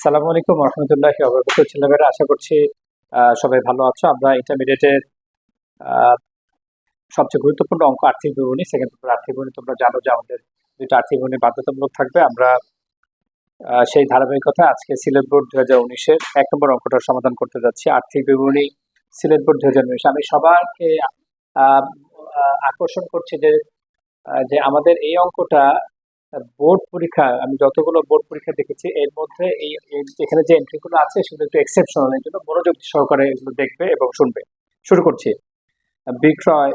সালামু আলাইকুম রহমতুল্লাহ অবরকত ছেলেমেয়েরা আশা করছি সবাই ভালো আছো। আমরা ইন্টারমিডিয়েটের সবচেয়ে গুরুত্বপূর্ণ অঙ্ক আর্থিক বিবরণী সেকেন্ড পেপার আর্থিক বিবরণী তোমরা জানো যে আমাদের দুটো আর্থিক বিবরণী বাধ্যতামূলক থাকবে। আমরা সেই ধারাবাহিকতা আজকে সিলেট বোর্ড দু হাজার উনিশের এক নম্বর অঙ্কটার সমাধান করতে যাচ্ছি। আর্থিক বিবরণী সিলেট বোর্ড দু হাজার উনিশ। আমি আহ, আকর্ষণ করছি যে যে আমাদের এই অঙ্কটা বোর্ড পরীক্ষা, আমি যতগুলো বোর্ড পরীক্ষা দেখেছি, এর মধ্যে এই, এই- এখানে যে এন্ট্রিগুলো আছে, সেগুলো একটু এক্সেপশনাল এর জন্য মনোযোগ সহকারে এগুলো দেখবে এবং শুনবে। শুরু করছি। বিক্রয়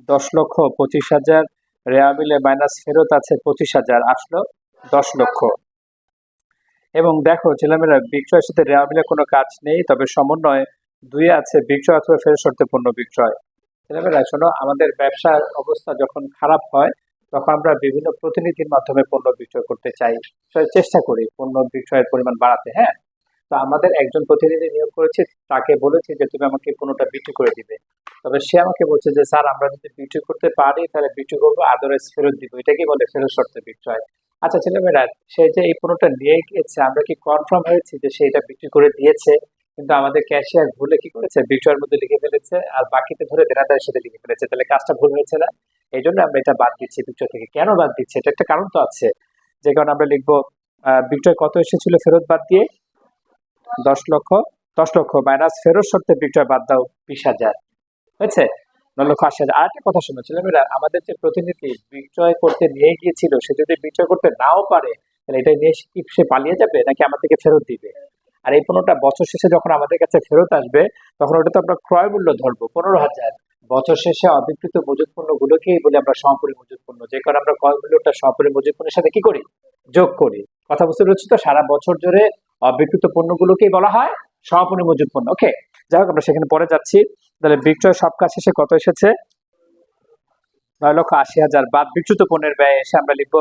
দশ লক্ষ পঁচিশ হাজার, রেয়া মিলে মাইনাস ফেরত আছে পঁচিশ হাজার আসলো দশ লক্ষ। এবং দেখো, ছেলেমেয়েরা, বিক্রয়ের সাথে রেয়া মিলে কোনো কাজ নেই, তবে সমন্বয় দুই আছে বিক্রয় অথবা ফেরত শর্তে পণ্য বিক্রয়। ছেলেমেয়েরা, শোনো, আমাদের ব্যবসার অবস্থা যখন খারাপ হয় তখন আমরা বিভিন্ন প্রতিনিধির মাধ্যমে পণ্য বিক্রয় করতে চাই চেষ্টা করি পণ্য বিক্রয়ের পরিমাণ বাড়াতে হ্যাঁ? তো আমাদের একজন প্রতিনিধি নিয়োগ করেছি, তাকে বলেছি যে তুমি আমাকে পণ্যটা বিক্রি করে দিবে। তবে সে আমাকে বলছে যে, স্যার, আমরা যদি বিক্রি করতে পারি, তাহলে বিক্রি করব, আদারওয়াইজ ফেরত দিব। এটাকে বলে ফেরত শর্তে বিক্রয়? আচ্ছা ছেলেমেয়েরা, সে যে এই পণ্যটা নিয়ে গিয়েছে আমরা কি কনফার্ম হয়েছি যে সে এটা বিক্রি করে দিয়েছে? কিন্তু আমাদের ক্যাশিয়ার ভুলে কি করেছে? বিক্রয়ের মধ্যে লিখে ফেলেছে, আর বাকিতে ধরে দেনাদারের সাথে লিখে ফেলেছে। তাহলে কাজটা ভুল হয়েছে না? এই জন্য আমরা এটা বাদ দিচ্ছি বিক্রয় থেকে। কেন বাদ দিচ্ছি? এটা একটা কারণ তো আছে। যে কারণে আমরা লিখব বিক্রয় কত এসেছিল ফেরত বাদ দিয়ে? দশ লক্ষ দশ লক্ষ মাইনাস ফেরত শর্তে বিক্রয় বাদ দাও, বিশ হাজার। হয়েছে? নয় লক্ষ কথা শোনো আমাদের যে প্রতিনিধি বিক্রয় করতে নিয়ে গিয়েছিল, সে যদি বিক্রয় করতে নাও পারে, তাহলে এটা নিয়ে কি, সে পালিয়ে যাবে, নাকি আমাদেরকে ফেরত দিবে? আর এই পণ্যটা বছর শেষে যখন আমাদের কাছে ফেরত আসবে, তখন ওটা তো আমরা ক্রয় মূল্য ধরবো, পনেরো হাজার। বছর শেষে অবিকৃত মজুত পণ্যগুলোকেই বলি আমরা সমাপরি মজুত পণ্য যে কারণে আমরা ক্রয় মূল্যটা সমাপরি মজুত পণ্যের সাথে কি করি? যোগ করি। কথা বুঝতে পেরেছি তো? সারা বছর ধরে অবিকৃত পণ্যগুলোকেই বলা হয় সমাপনী মজুত পণ্য ওকে যাই হোক, আমরা সেখানে পরে যাচ্ছি। তাহলে বিক্রয় সব কাজ শেষে কত এসেছে? নয় লক্ষ আশি হাজার বাদ বিক্রিত পণ্যের ব্যয় এসে আমরা লিখব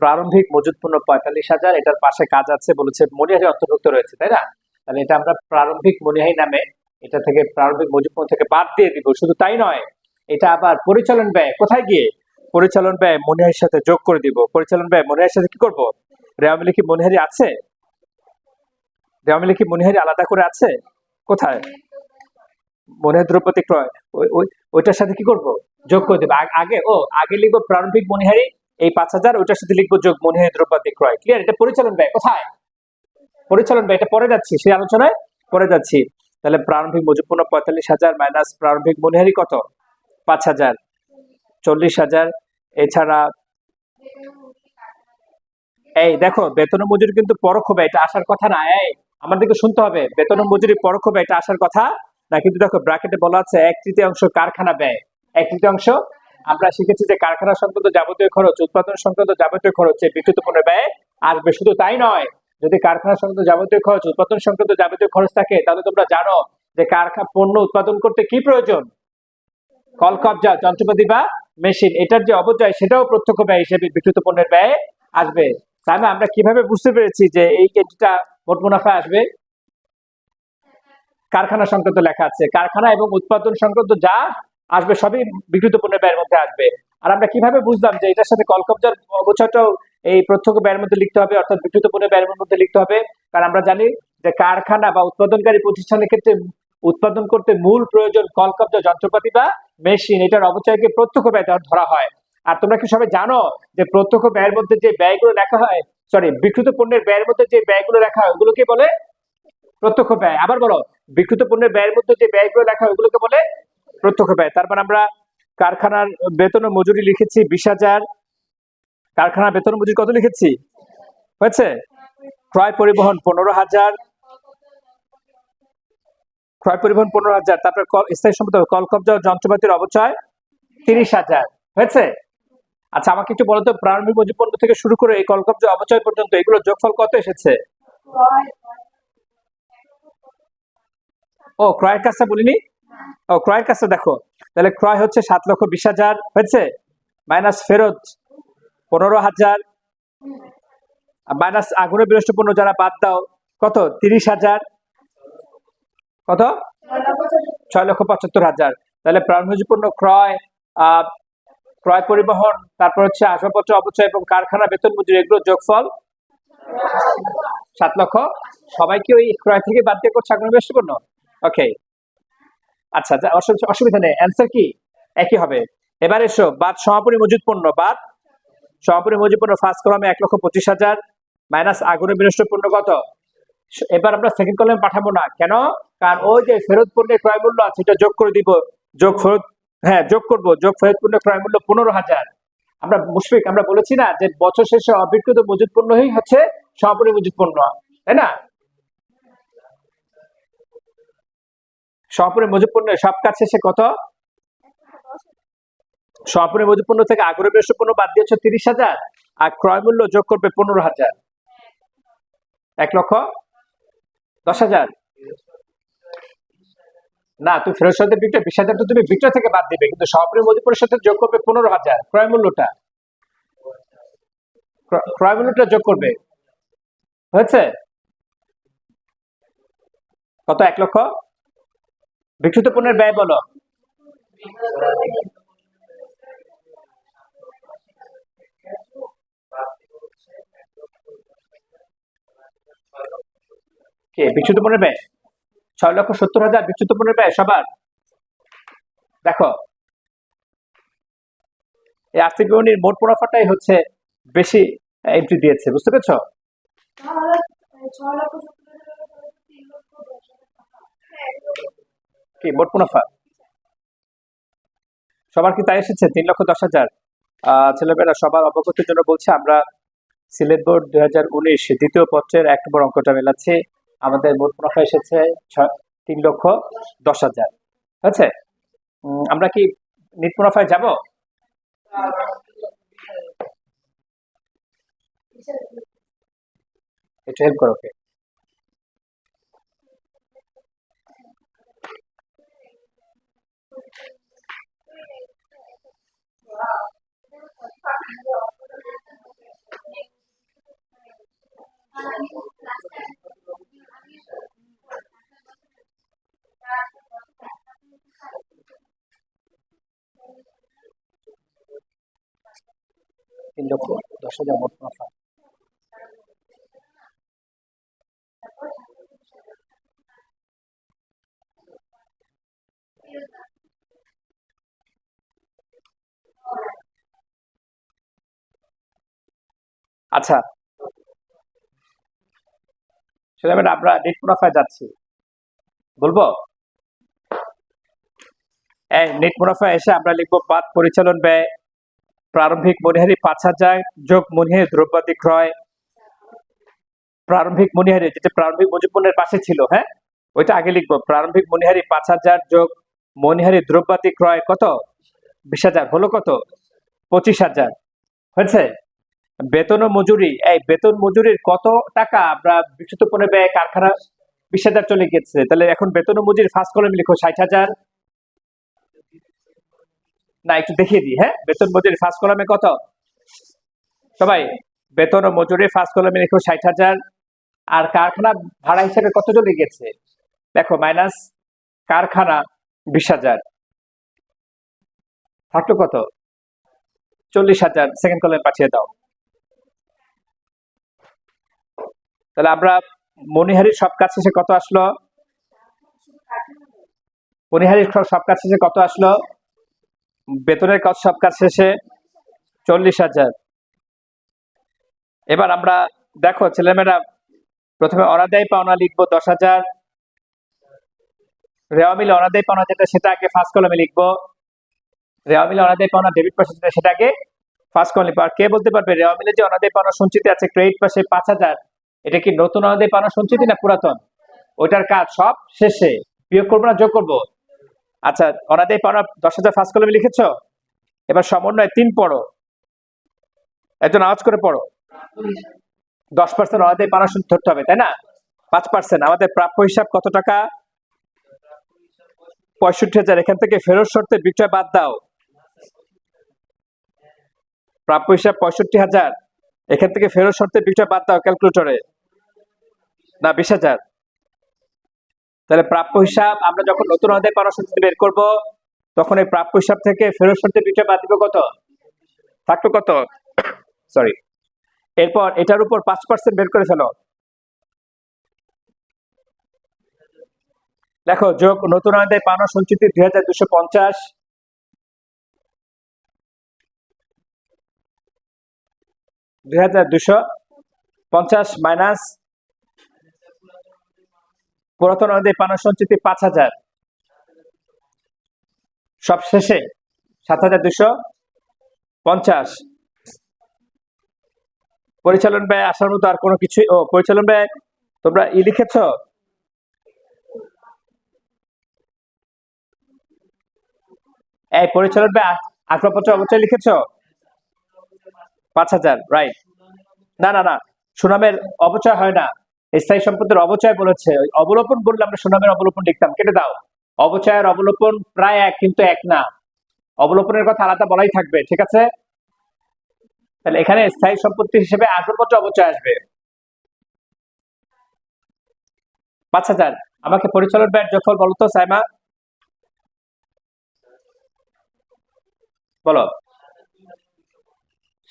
প্রারম্ভিক মজুত পণ্য পঁয়তাল্লিশ হাজার। এটার পাশে কাজ আছে বলেছে মনিহারি অন্তর্ভুক্ত রয়েছে, তাই না? তাহলে এটা আমরা প্রারম্ভিক মনিহারি নামে এটা থেকে প্রারম্ভিক মজুত থেকে বাদ দিয়ে দিব, শুধু তাই নয়, এটা আবার পরিচালন ব্যয়, কোথায় গিয়ে? পরিচালন ব্যয় মনিহারির সাথে যোগ করে দিব। পরিচালন ব্যয় মনিহারির সাথে কি করব? রেওয়া মিলে কি মনিহারি আছে? রেওয়া মিলে কি মনিহারি আলাদা করে আছে? কোথায়? মনিহারি দ্রৌপদী ক্রয় ওই- ওই ওইটার সাথে কি করব? যোগ করে দেবো। আগে, ও, আগে লিখব প্রারম্ভিক মনিহারি, এই পাঁচ হাজার, ওইটার সাথে লিখব যোগ মনিহারি দ্রৌপদী ক্রয়। ক্লিয়ার এটা পরিচালন ব্যয়, কোথায়? পরিচালন ব্যয়, এটা পরে যাচ্ছি, সেই আলোচনায় পরে যাচ্ছি। তাহলে প্রারম্ভিক মজুত পণ্য পঁয়তাল্লিশ হাজার মাইনাস প্রারম্ভিক মনিহারি কত? পাঁচ হাজার। চল্লিশ হাজার। এছাড়া এই দেখো, বেতন মজুরি কিন্তু পরোক্ষ ব্যয়, এটা আসার কথা না, এই আমাদেরকে শুনতে হবে। বেতন মজুরি পরোক্ষ ব্যয়, এটা আসার কথা না, কিন্তু দেখো ব্র্যাকেটে বলা আছে এক তৃতীয়াংশ কারখানা ব্যয়। এক তৃতীয়াংশ, আমরা শিখেছি যে কারখানা সংক্রান্ত যাবতীয় খরচ, উৎপাদন সংক্রান্ত যাবতীয় খরচ বিদ্যুৎ পণ্যের ব্যয় আসবে, শুধু তাই নয় যদি কারখানা সংক্রান্ত যাবতীয় খরচ, উৎপাদন সংক্রান্ত যাবতীয় খরচ থাকে, তাহলে তোমরা জানো যে কারখানা পণ্য উৎপাদন করতে কি প্রয়োজন? কল, কবজা, যন্ত্রপাতি বা মেশিন, এটার যে অপচয়, সেটাও প্রত্যক্ষ ব্যয় হিসেবে বিক্রিত পণ্যের ব্যয় আসবে। তাহলে আমরা কীভাবে বুঝতে পেরেছি যে এই এন্ট্রিটা মোট মুনাফা আসবে? কারখানা সংক্রান্ত লেখা আছে, কারখানা এবং উৎপাদন সংক্রান্ত যা আসবে, সবই বিক্রিত পণ্যের ব্যয়ের মধ্যে আসবে। আর আমরা কীভাবে বুঝলাম যে এটার সাথে কলকবজার অবচয়টাও এই প্রত্যক্ষ ব্যয়ের মধ্যে লিখতে হবে, অর্থাৎ বিক্রিত পণ্যের ব্যয়ের মধ্যে লিখতে হবে। কারণ আমরা জানি যে কারখানা বা উৎপাদনকারী প্রতিষ্ঠানের ক্ষেত্রে উৎপাদন করতে মূল প্রয়োজন কলকবজা, যন্ত্রপাতি বা মেশিন। এটার অবচয়কে প্রত্যক্ষ ব্যয় ধরা হয়। আর তোমরা কি সবাই জানো যে প্রত্যক্ষ ব্যয়ের মধ্যে যে ব্যয়গুলো লেখা হয় সরি বিক্রিত পণ্যের ব্যয়ের মধ্যে যে ব্যয়গুলো লেখা হয়, ওগুলোকে বলে প্রত্যক্ষ ব্যয়। আবার বলো বিক্রিত পণ্যের ব্যয়ের মধ্যে যে ব্যয়গুলো লেখা হয়, ওগুলোকে বলে প্রত্যক্ষ ব্যয়। তারপর আমরা কারখানার বেতন ও মজুরি লিখেছি বিশ হাজার। কারখানার বেতন মজুরি কত লিখেছি? হয়েছে? ক্রয় পরিবহন পনেরো হাজার। ক্রয় পরিবহন পনেরো হাজার, তারপর স্থায়ী সম্পদ কল কবজা যন্ত্রপাতির অবচয় তিরিশ হাজার। হয়েছে? আচ্ছা আমাকে একটু বলো তো প্রারম্ভিক মজুরি পণ্য থেকে শুরু করে এই কলকবজা অবচয় পর্যন্ত এগুলো যোগফল কত এসেছে? ও, ক্রয়ের কাজটা বলিনি? ও, ক্রয়ের কাজটা দেখো। তাহলে ক্রয় হচ্ছে সাত লক্ষ বিশ হাজার, হয়েছে? মাইনাস ফেরত পনেরো হাজার। মাইনাস আগুনে বিনষ্ট পণ্য যারা বাদ দাও কত? তিরিশ হাজার। কত? ছয় লক্ষ পঁচাত্তর হাজার। তাহলে প্রাণভোজী ক্রয় আহ, ক্রয় পরিবহন তারপর হচ্ছে আসবাবপত্র অবচয় এবং কারখানা বেতন মজুরি এগুলো যোগফল সাত লক্ষ। সবাইকে ওই ক্রয় থেকে বাদ দিয়ে করছে আগ্রহ পণ্য ওকে আচ্ছা অসুবিধা নেই। অ্যান্সার কি? একই হবে। এবার এসো বাদ সমাপনী মজুদ পণ্য বাদ সমাপনী মজুদ ফার্স্ট কলমে এক লক্ষ পঁচিশ হাজার, মাইনাস আগুনে বিনষ্ট পণ্য কত? এবার আমরা সেকেন্ড কলমে পাঠাবো না। কেন? কারণ ওই যে ফেরত পণ্যের ক্রয় মূল্য আছে, এটা যোগ করে দিব, যোগ ফেরত হ্যাঁ যোগ করব, যোগ ফেরত পণ্যের ক্রয় মূল্য পনেরো হাজার। আমরা মুশফিক, আমরা বলেছি না যে বছর শেষে অবিকৃত মজুদ পণ্যই হচ্ছে সমাপনী মজুদ পণ্য তাই না? সমাপনী মজুদ পণ্যের সব কাজ শেষে কত? সমাপনী মজুদ পণ্য থেকে আগ্রহ বেশ পণ্য বাদ দিয়েছ তিরিশ হাজার? আর ক্রয় মূল্য যোগ করবে পনেরো হাজার। এক লক্ষ দশ হাজার। না, তুমি ফেরত সাথে বিক্রয় বিশ হাজার তো তুমি বিক্রয় থেকে বাদ দিবে, কিন্তু মজুদ পণ্যের সাথে যোগ করবে পনেরো হাজার। ক্রয় মূল্যটা। ক্রয় মূল্যটা যোগ করবে। হয়েছে? কত? এক লক্ষ? বিক্রিত পণ্যের ব্যয় বলো। কে? বিচ্যুত পণ্যের ব্যয়। ছয় লক্ষ সত্তর হাজার বিচ্যুত পণ্যের ব্যয় সবার। দেখো। এই আর্থিক বিবরণীর মোট মুনাফাটাই হচ্ছে বেশি এন্ট্রি দিয়েছে, বুঝতে পেরেছ? কি, মোট মুনাফা? সবার কি তাই এসেছে? তিন লক্ষ দশ হাজার। ছেলেমেয়েরা সবার অবগতির জন্য বলছে, আমরা সিলেট বোর্ড দুই হাজার উনিশ দ্বিতীয় পত্রের এক নম্বর অঙ্কটা মেলাচ্ছি। আমাদের মোট মুনাফা এসেছে তিন লক্ষ দশ হাজার। আছে আমরা কি নিট মুনাফায় যাব? একটু হেল্প করো ওকে আচ্ছা। সেটা আমরা নেট মুনাফায় যাচ্ছি। বলব? নেট মুনাফা এসে আমরা লিখব বাদ পরিচালন ব্যয়, প্রারম্ভিক মনিহারি পাঁচ হাজার, যোগ মনিহারি দ্রব্যাদি ক্রয়। প্রারম্ভিক মনিহারি, যেটা প্রারম্ভিক মজুদ পণ্যের পাশে ছিল হ্যাঁ? ওইটা আগে লিখব। প্রারম্ভিক মনিহারি পাঁচ হাজার, যোগ মনিহারি দ্রব্যাদি ক্রয় কত? বিশ হাজার। হলো কত? পঁচিশ হাজার। হয়েছে? বেতন ও মজুরি, এই বেতন মজুরির কত টাকা আমরা বিশুদ্ধ পণ্যের ব্যয় কারখানা বিশ হাজার চলে গেছে তাহলে এখন বেতন ও মজুরি ফার্স্ট কলমে লিখো ষাট হাজার না, একটু দেখিয়ে দিই হ্যাঁ? বেতন মজুরি ফার্স্ট কলমে কত? সবাই, বেতন ও মজুরি ফার্স্ট কলমে লিখো ষাট হাজার। আর কারখানা ভাড়া হিসেবে কত চলে গেছে? দেখো মাইনাস কারখানা বিশ হাজার। থাকল কত? চল্লিশ হাজার। সেকেন্ড কলমে পাঠিয়ে দাও। তাহলে আমরা মনিহারির সব কাজ শেষে কত আসলো? মনিহারির সব কাজ শেষে কত আসলো? বেতনের কাজ সব কাজ শেষে চল্লিশ হাজার। এবার আমরা দেখো ছেলেমেয়েরা প্রথমে অনাদায়ী পাওনা লিখব দশ হাজার। রেওয়া মিলে অনাদায়ী পাওনা যেটা সেটা আগে ফার্স্ট কলমে লিখব। রেওয়া মিলে অনাদায়ী পাওনা ডেবিট পাশে যেটা, সেটা আগে ফার্স্ট কলমে আর কে বলতে পারবে, রেওয়া মিলে যে অনাদায়ী পাওনা সঞ্চিত আছে ক্রেডিট পাশে পাঁচ হাজার। এটা কি নতুন অনাদায়ী পাওনা সঞ্চিতি না পুরাতন? ওইটার কাজ সব শেষে। বিয়োগ করব না, যোগ করব? আচ্ছা অনাদায়ী পাওনা দশ হাজার ফার্স্ট কলমে লিখেছ? এবার সমন্বয়, তিন পড়ো। একজন আওয়াজ করে পড়ো। দশ পার্সেন্ট অনাদায়ী পাওনা ধরতে হবে, তাই না? পাঁচ পার্সেন্ট আমাদের প্রাপ্য হিসাব কত টাকা? পঁয়ষট্টি হাজার, এখান থেকে ফেরত শর্তে বিক্রয় বাদ দাও। প্রাপ্য হিসাব পঁয়ষট্টি হাজার, এখান থেকে ফেরত শর্তে বিক্রয় বাদ দাও ক্যালকুলেটরে। না, বিশ হাজার। তাহলে প্রাপ্য হিসাব, আমরা যখন নতুন অধ্যায় সূচি বের করব, তখন এই প্রাপ্য হিসাব থেকে ফেরত শর্তে বিক্রয় বাদ দিব কত? থাকল কত? সরি এরপর এটার উপর পাঁচ পার্সেন্ট বের করে ফেলো। দেখো, যোগ নতুন আদায় পানো সঞ্চিতি দুই হাজার দুশো পঞ্চাশ। দুই হাজার দুশো পঞ্চাশ মাইনাস পুরাতন অনুযায়ী পানো সঞ্চিতি পাঁচ হাজার। সব শেষে সাত হাজার দুশো পঞ্চাশ। পরিচালন ব্যয় আসার মতো আর কোনো কিছু ও, পরিচালন ব্যয় তোমরা ই লিখেছ? এই পরিচালন ব্যয় আ- আসবাবপত্র অবচয় লিখেছ? পাঁচ হাজার রাইট না না না, সুনামের অপচয় হয় না। স্থায়ী সম্পত্তির অবচয় বলেছে। অবলোপন বললে আমরা সুনামের অবলোপন লিখতাম। কেটে দাও। অবচয়ের অবলোপন প্রায় এক, কিন্তু এক না। অবলোপনের কথা আলাদা বলাই থাকবে, ঠিক আছে? তাহলে এখানে স্থায়ী সম্পত্তি হিসেবে আসবাবপত্র অবচয় আসবে। পাঁচ হাজার। আমাকে পরিচালন ব্যয়ের যোগফল বলো তো, সাইমা। বলো।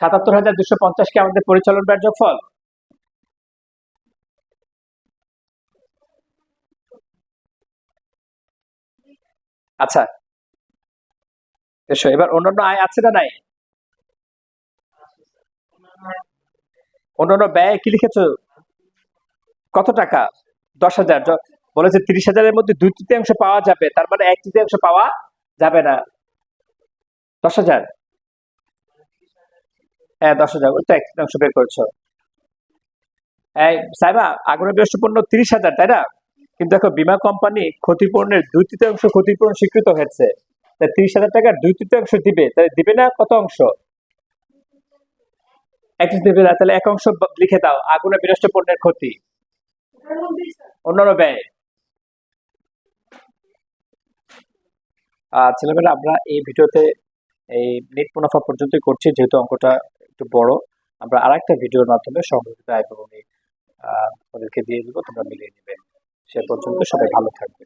সাতাত্তর হাজার দুশো পঞ্চাশ কি আমাদের পরিচালন ব্যয়ের যোগফল আচ্ছা। এবার অন্যান্য আয় আছে না নাই? অন্যান্য ব্যয় কি লিখেছো? কত টাকা? দশ হাজার। বলেছে তিরিশ হাজারের মধ্যে দুই তৃতীয়াংশ পাওয়া যাবে, তার মানে এক তৃতীয়াংশ পাওয়া যাবে না। দশ হাজার? হ্যাঁ দশ হাজার। ওই তো এক তৃতীয়াংশ বের করেছ। সাইবা আগুনের পণ্য তিরিশ হাজার, তাই না? কিন্তু দেখো, বীমা কোম্পানি ক্ষতিপূরণের দুই তৃতীয়াংশ ক্ষতিপূরণ স্বীকৃত হয়েছে। তাই তিরিশ হাজার টাকার দুই তৃতীয়াংশ দিবে, তাহলে দিবে না কত অংশ? এক দিবে না, তাহলে এক অংশ লিখে দাও, আগুনে বিনষ্ট পণ্যের ক্ষতি। অন্যান্য ব্যয়। ছেলেমেয়েরা, আমরা এই ভিডিওতে এই নেট মুনাফা পর্যন্তই করছি, যেহেতু অঙ্কটা একটু বড়। আমরা আরেকটা ভিডিওর মাধ্যমে সংগঠিত আয় এবং ওদেরকে দিয়ে দিব, তোমরা মিলিয়ে নিবে। সে পর্যন্ত সবাই ভালো থাকবে